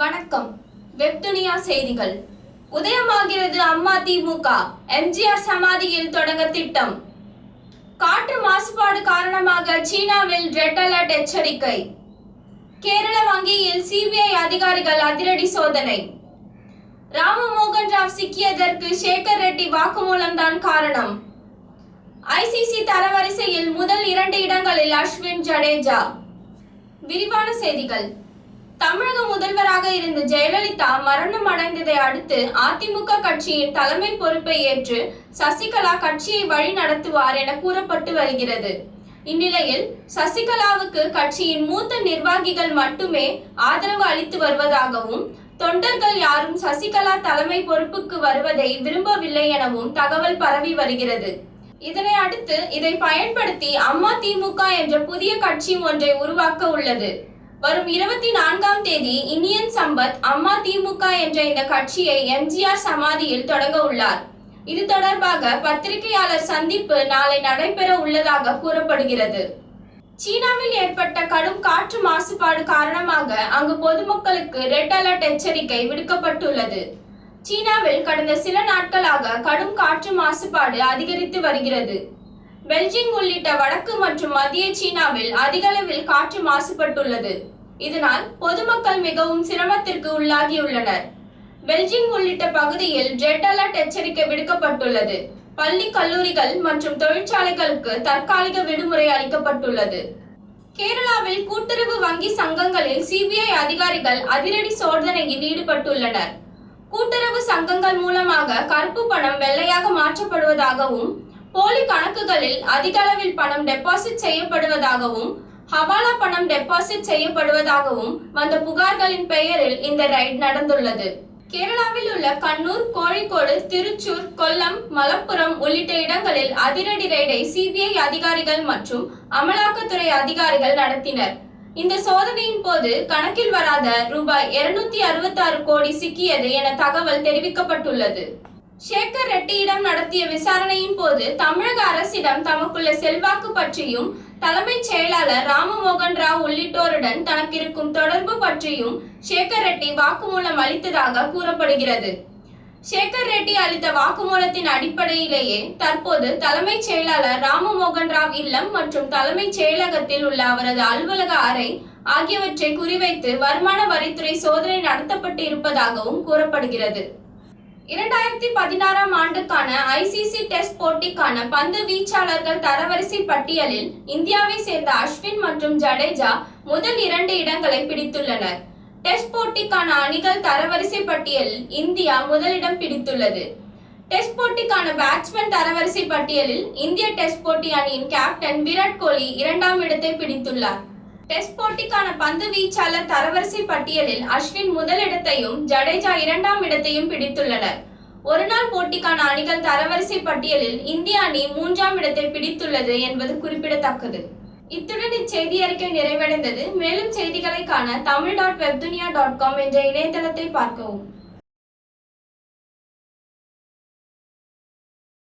வணக்கம். வெப்துனியா செய்திகள். உதயமாகிறது அம்மா திமுக. எம்ஜிஆர் சமாதியில் தொடங்க திட்டம். காற்று மாசுபாடு காரணமாக சீனாவில் ரெட் அலர்ட் எச்சரிக்கை. கேரள வங்கியில் சிபிஐ அதிகாரிகள் அதிரடி சோதனை. ராமமோகன் ராவ் சிக்கியதற்கு சேகர் ரெட்டி வாக்குமூலம் தான் காரணம். ஐசிசி தரவரிசையில் முதல் இரண்டு இடங்களில் அஸ்வின் ஜடேஜா. விரிவான செய்திகள். தமிழக முதல்வராக இருந்த ஜெயலலிதா மரணம் அடைந்ததை அடுத்து அதிமுக கட்சியின் தலைமை பொறுப்பை ஏற்று சசிகலா கட்சியை வழி நடத்துவார் என கூறப்பட்டு வருகிறது. இந்நிலையில் சசிகலாவுக்கு கட்சியின் மூத்த நிர்வாகிகள் மட்டுமே ஆதரவு அளித்து வருவதாகவும் தொண்டர்கள் யாரும் சசிகலா தலைமை பொறுப்புக்கு வருவதை விரும்பவில்லை எனவும் தகவல் பரவி வருகிறது. இதனை அடுத்து இதை பயன்படுத்தி அம்மா திமுக என்ற புதிய கட்சி ஒன்றை உருவாக்க உள்ளது. வரும் இருபத்தி நான்காம் தேதி இனியன் சம்பத் அம்மா திமுக என்ற இந்த கட்சியை எம்ஜிஆர் சமாதியில் தொடங்க உள்ளார். இது தொடர்பாக பத்திரிகையாளர் சந்திப்பு நாளை நடைபெற உள்ளதாக கூறப்படுகிறது. சீனாவில் ஏற்பட்ட கடும் காற்று மாசுபாடு காரணமாக அங்கு பொதுமக்களுக்கு ரெட் அலர்ட் எச்சரிக்கை விடுக்கப்பட்டுள்ளது. சீனாவில் கடந்த சில நாட்களாக கடும் காற்று மாசுபாடு அதிகரித்து வருகிறது. பெல்ஜிங் உள்ளிட்ட வடக்கு மற்றும் மத்திய சீனாவில் அதிகளவில் காற்று மாசுபட்டுள்ளது. இதனால் பொதுமக்கள் மிகவும் சிரமத்திற்கு உள்ளாகியுள்ளனர். பெல்ஜிங் உள்ளிட்ட பகுதியில் ரெட் அலர்ட் எச்சரிக்கை விடுக்கப்பட்டுள்ளது. பள்ளி கல்லூரிகள் மற்றும் தொழிற்சாலைகளுக்கு தற்காலிக விடுமுறை அளிக்கப்பட்டுள்ளது. கேரளாவில் கூட்டுறவு வங்கி சங்கங்களில் சிபிஐ அதிகாரிகள் அதிரடி சோதனையில் ஈடுபட்டுள்ளனர். கூட்டுறவு சங்கங்கள் மூலமாக கருப்பு பணம் வெள்ளையாக மாற்றப்படுவதாகவும் போலி கணக்குகளில் அதிக அளவில் பணம் டெபாசிட் செய்யப்படுவதாகவும் ஹவாலா பணம் டெபாசிட் செய்யப்படுவதாகவும் வந்த புகார்களின் பெயரில் இந்த ரைட் நடந்துள்ளது. கேரளாவில் உள்ள கண்ணூர் கோழிக்கோடு திருச்சூர் கொல்லம் மலப்புரம் உள்ளிட்ட இடங்களில் அதிரடி ரெய்டை சிபிஐ அதிகாரிகள் மற்றும் அமலாக்கத்துறை அதிகாரிகள் நடத்தினர். இந்த சோதனையின் போது கணக்கில் வராத ரூபாய் இருநூத்தி அறுபத்தி ஆறு கோடி சிக்கியது என தகவல் தெரிவிக்கப்பட்டுள்ளது. சேகர் ரெட்டியிடம் நடத்திய விசாரணையின் போது தமிழக அரசிடம் தமக்குள்ள செல்வாக்கு பற்றியும் தலைமைச் செயலாளர் ராமமோகன் ராவ் உள்ளிட்டோருடன் தனக்கு இருக்கும் தொடர்பு பற்றியும் சேகர் ரெட்டி வாக்குமூலம் அளித்ததாக கூறப்படுகிறது. சேகர் ரெட்டி அளித்த வாக்குமூலத்தின் அடிப்படையிலேயே தற்போது தலைமைச் செயலாளர் ராமமோகன் ராவ் இல்லம் மற்றும் தலைமைச் செயலகத்தில் உள்ள அவரது அலுவலக அறை ஆகியவற்றை குறிவைத்து வருமான வரித்துறை சோதனை நடத்தப்பட்டு இருப்பதாகவும் கூறப்படுகிறது. இரண்டாயிரத்தி பதினாறாம் ஆண்டுக்கான ஐசிசி டெஸ்ட் போட்டிக்கான பந்து வீச்சாளர்கள் தரவரிசை பட்டியலில் இந்தியாவை சேர்ந்த அஸ்வின் மற்றும் ஜடேஜா முதல் இரண்டு இடங்களை பிடித்துள்ளனர். டெஸ்ட் போட்டிக்கான அணிகள் தரவரிசை பட்டியலில் இந்தியா முதலிடம் பிடித்துள்ளது. டெஸ்ட் போட்டிக்கான பேட்ஸ்மேன் தரவரிசை பட்டியலில் இந்திய டெஸ்ட் போட்டி அணியின் கேப்டன் விராட் கோலி இரண்டாம் இடத்தை பிடித்துள்ளார். டெஸ்ட் போட்டிக்கான பந்து வீச்சாளர் தரவரிசை பட்டியலில் அஸ்வின் முதலிடத்தையும் ஜடேஜா இரண்டாம் இடத்தையும் பிடித்துள்ளனர். ஒருநாள் போட்டிக்கான அணிகள் தரவரிசை பட்டியலில் இந்திய அணி மூன்றாம் இடத்தை பிடித்துள்ளது என்பது குறிப்பிடத்தக்கது. இத்துடன் இச்செய்தி அறிக்கை நிறைவடைந்தது. மேலும் செய்திகளை காண Tamil dot Webdunia dot com என்ற இணையதளத்தை பார்க்கவும்.